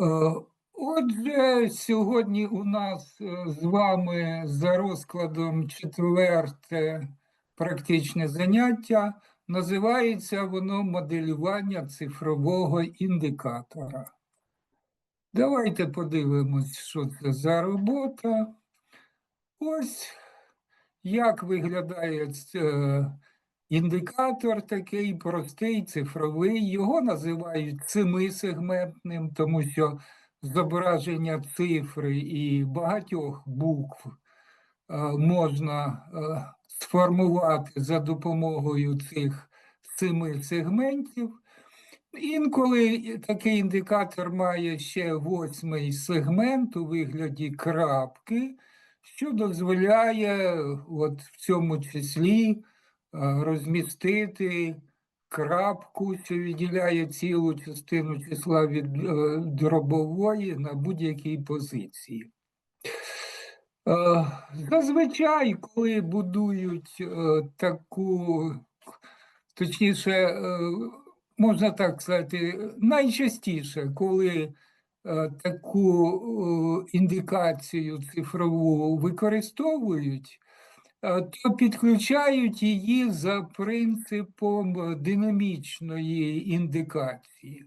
Е, Отже, сьогодні у нас е, з вами за розкладом четверте практичне заняття. Називається воно моделювання цифрового індикатора. Давайте подивимось, що це за робота. Ось як виглядає е, індикатор такий простий, цифровий. Його називають семисегментним, тому що зображення цифри і багатьох букв е, можна е, сформувати за допомогою цих семи сегментів. Інколи такий індикатор має ще восьмий сегмент у вигляді крапки, що дозволяє от в цьому числі розмістити крапку, що відділяє цілу частину числа від е, дробової на будь-якій позиції. Е, Зазвичай, коли будують е, таку, точніше, е, можна так сказати, найчастіше, коли е, таку е, індикацію цифрову використовують, е, то підключають її за принципом динамічної індикації.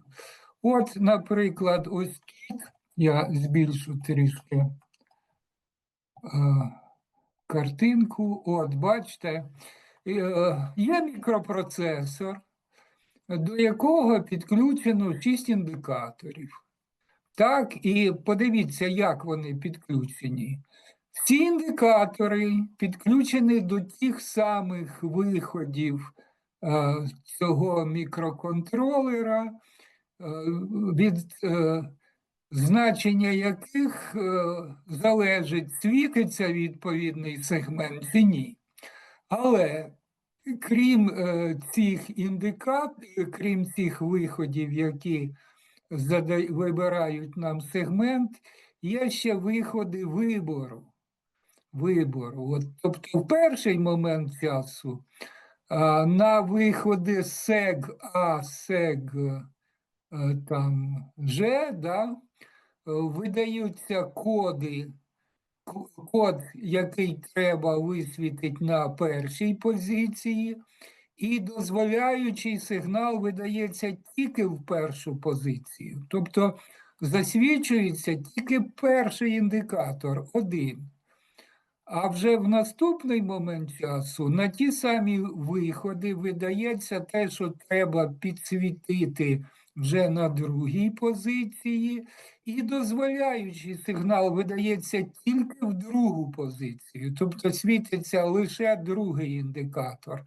От, наприклад, ось тут я збільшу трішки е, картинку. От, бачите, е, є мікропроцесор, до якого підключено 6 індикаторів. Так, і подивіться, як вони підключені. Ці індикатори підключені до тих самих виходів е, цього мікроконтролера, е, від е, значення яких е, залежить, світиться відповідний сегмент чи ні. Але крім е, цих індикаторів, крім цих виходів, які зада- вибирають нам сегмент, є ще виходи вибору. Вибору. От, тобто, в перший момент часу а, на виходи сег А, сег е, там Ж, да, видаються коди, код, який треба висвітити на першій позиції, і дозволяючий сигнал видається тільки в першу позицію. Тобто засвідчується тільки перший індикатор один. А вже в наступний момент часу на ті самі виходи видається те, що треба підсвітити вже на другій позиції, і дозволяючий сигнал видається тільки в другу позицію, тобто світиться лише другий індикатор,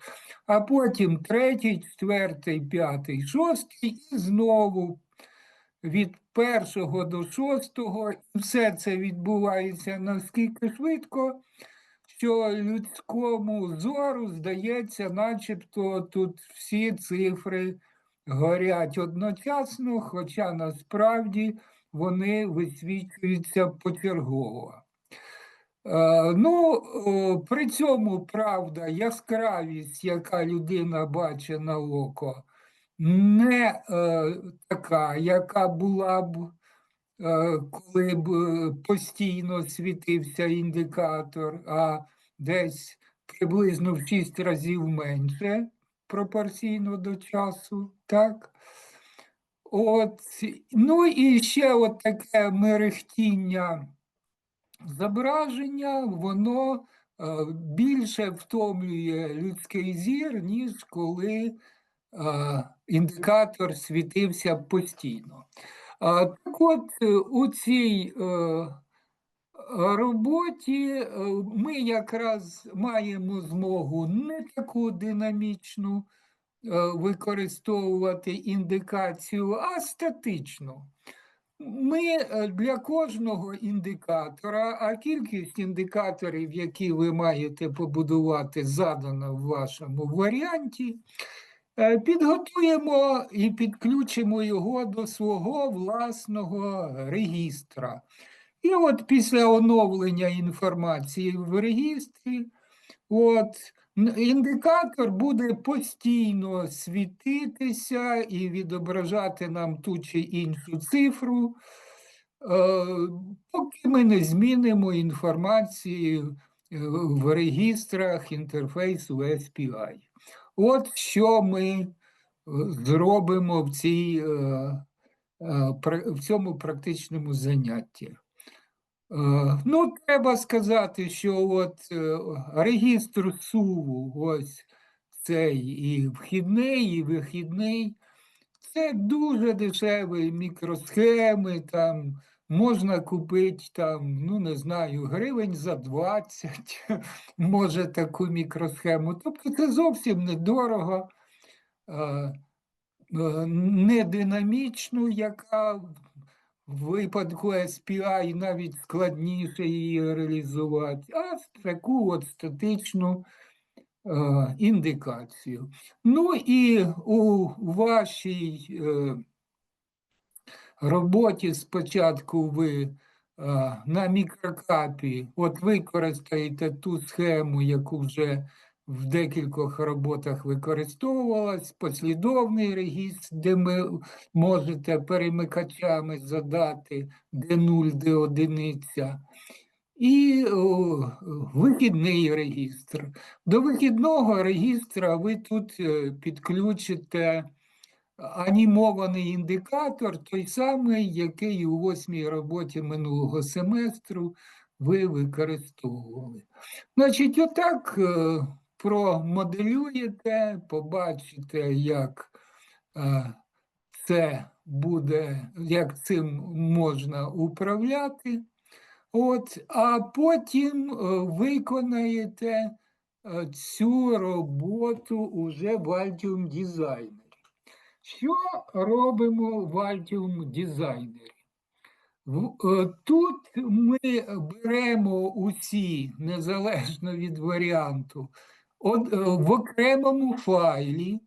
а потім третій, четвертий, п'ятий, шостий, і знову від першого до шостого, все це відбувається наскільки швидко, що людському зору здається, начебто тут всі цифри горять одночасно, хоча насправді вони висвітлюються почергово. Е, Ну, при цьому, правда, яскравість, яка людина бачить на око, не е, така, яка була б, е, коли б е, постійно світився індикатор, а десь приблизно в 6 разів менше пропорційно до часу, так? От, ну і ще от таке мерехтіння зображення, воно е, більше втомлює людський зір, ніж коли індикатор світився постійно. Так от е, у цій е, роботі е, ми якраз маємо змогу не таку динамічну е, використовувати індикацію, а статичну. Ми е, для кожного індикатора, а кількість індикаторів, які ви маєте побудувати, задана в вашому варіанті, е, підготуємо і підключимо його до свого власного регістра. І от після оновлення інформації в регістрі, от індикатор буде постійно світитися і відображати нам ту чи іншу цифру. поки ми не змінимо інформації е, в регістрах інтерфейсу SPI. От що ми е, зробимо в, цій, е, е, в цьому практичному занятті. Ну, треба сказати, що от регістр суву, ось цей і вхідний, і вихідний, це дуже дешеві мікросхеми, там можна купити там, ну не знаю, гривень за 20, може таку мікросхему. Тобто це зовсім недорого, е, е, не динамічну, яка в випадку SPI навіть складніше її реалізувати, а таку от статичну е, індикацію. Ну і у вашій роботі спочатку ви е, на мікрокапі от використаєте ту схему, яку вже в декількох роботах використовувалась, послідовний регістр, де ми можете перемикачами задати де 0, де одиниця. І о, вихідний регістр. До вихідного регістра ви тут е, підключите анімований індикатор, той самий, який у восьмій роботі минулого семестру ви використовували. Значить, отак е, промоделюєте, побачите, як е, це буде, як цим можна управляти. От, а потім е, виконаєте цю роботу уже в Altium дизайнері. Що робимо в Altium дизайнері? Е, Тут ми беремо усі, незалежно від варіанту, е, в окремому файлі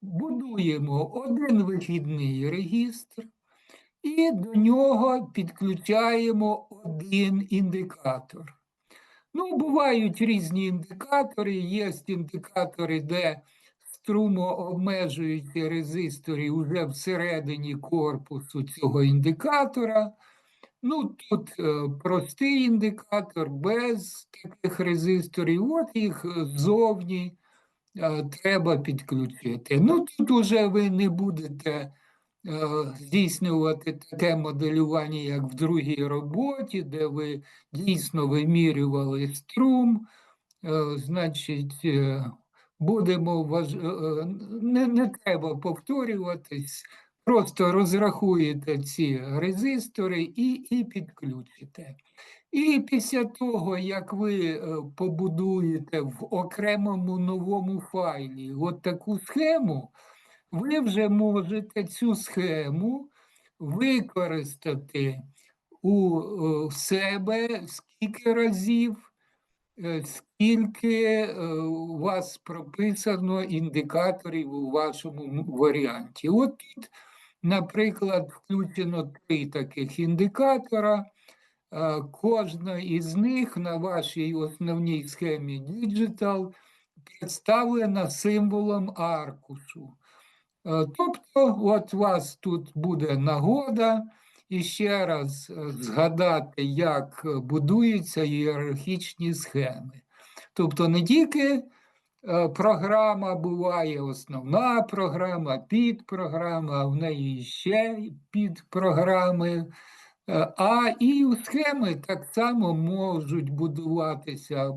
будуємо один вихідний регістр, і до нього підключаємо один індикатор. Ну, бувають різні індикатори. Є індикатори, де струмообмежуючі резистори вже всередині корпусу цього індикатора. Ну, тут е, простий індикатор без таких резисторів. От їх ззовні е, треба підключити. Ну, тут уже ви не будете е, здійснювати таке моделювання, як в другій роботі, де ви дійсно вимірювали струм. Значить, будемо важ... е, е, не, не треба повторюватись, просто розрахуєте ці резистори і, і підключите. І після того, як ви е, побудуєте в окремому новому файлі от таку схему, ви вже можете цю схему використати у себе скільки разів, скільки е, у вас прописано індикаторів у вашому варіанті. От тут, наприклад, включено три таких індикатора. Е, Кожна із них на вашій основній схемі Digital представлена символом аркушу. Е, Тобто, от у вас тут буде нагода і ще раз е, згадати, як е, будуються ієрархічні схеми. Тобто не тільки е, програма буває основна програма, підпрограма, а в неї ще підпрограми. А і схеми так само можуть будуватися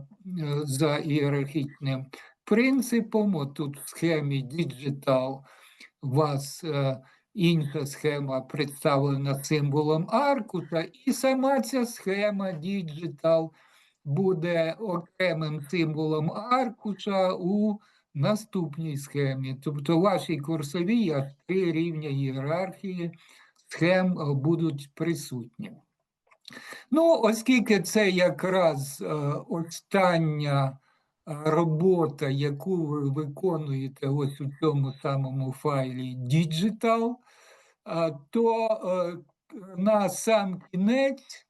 за ієрархічним принципом. От тут в схемі Digital вас інша схема представлена символом аркуша, і сама ця схема Digital буде окремим символом аркуша у наступній схемі. Тобто вашій курсовій аж три рівня ієрархії схем будуть присутні. Ну, оскільки це якраз е, остання робота, яку ви виконуєте ось у цьому самому файлі Digital, то е, на сам кінець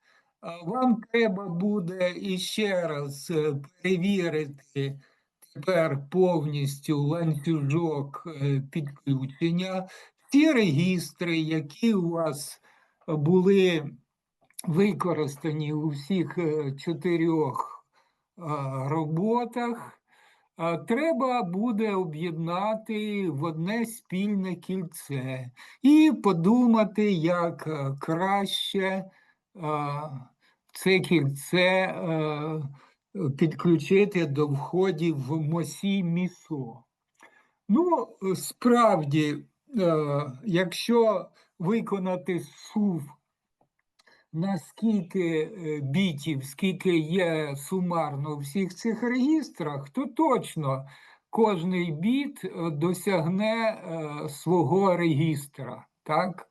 вам треба буде іще раз е, перевірити тепер повністю ланцюжок е, підключення. Ті регістри, які у вас були використані у всіх чотирьох роботах, треба буде об'єднати в одне спільне кільце і подумати, як е, краще це кільце е, підключити до входів в мосі місо. Ну, справді, е, якщо виконати сув на скільки е, бітів, скільки є сумарно у всіх цих регістрах, то точно кожний біт е, досягне е, свого регістра. так?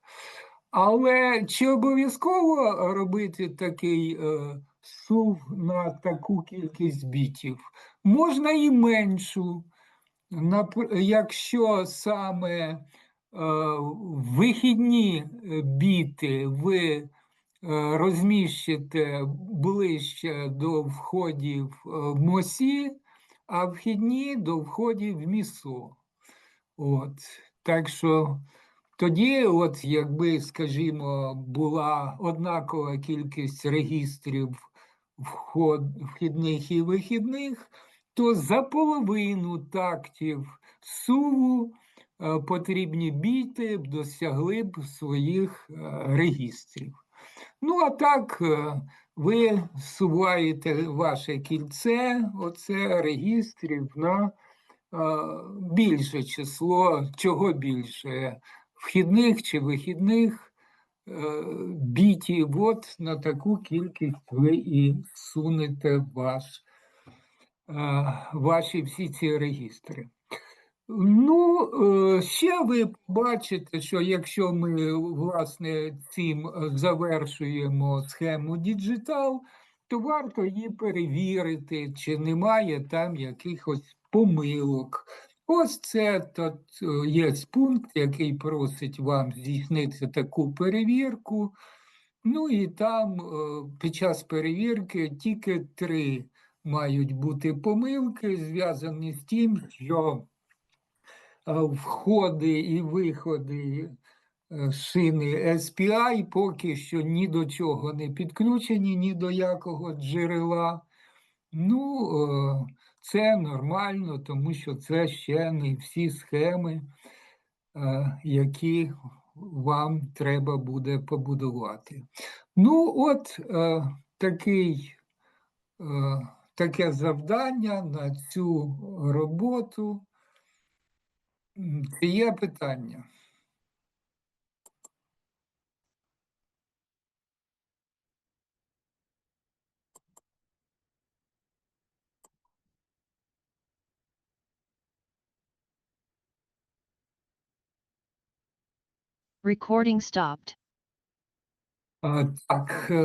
Але чи обов'язково робити такий сув на таку кількість бітів? Можна і меншу. Якщо саме вихідні біти ви Е, розміщите ближче до входів е, в МОСі, а вхідні до входів в МІСО. От. Так що тоді, от якби, скажімо, була однакова кількість регістрів вход, вхідних і вихідних, то за половину тактів суву е, потрібні біти досягли б своїх регістрів. Ну, а так, е, ви суваєте ваше кільце, оце регістрів на е, більше число, чого більше, вхідних чи вихідних е, бітів. От на таку кількість ви і сунете ваш, ваші всі ці регістри. Ну, е, ще ви бачите, що якщо ми власне цим е, завершуємо схему діджитал, то варто її перевірити, чи немає там якихось помилок. Ось це тут е, є пункт, який просить вам здійснити таку перевірку. Ну і там під час перевірки тільки три мають бути помилки, зв'язані з тим, що входи і виходи е, шини SPI поки що ні до чого не підключені, ні до якого джерела. Ну, е, це нормально, тому що це ще не всі схеми, е, які вам треба буде побудувати. Ну, от такий, таке завдання на цю роботу. Є питання. Recording stopped. А, Так,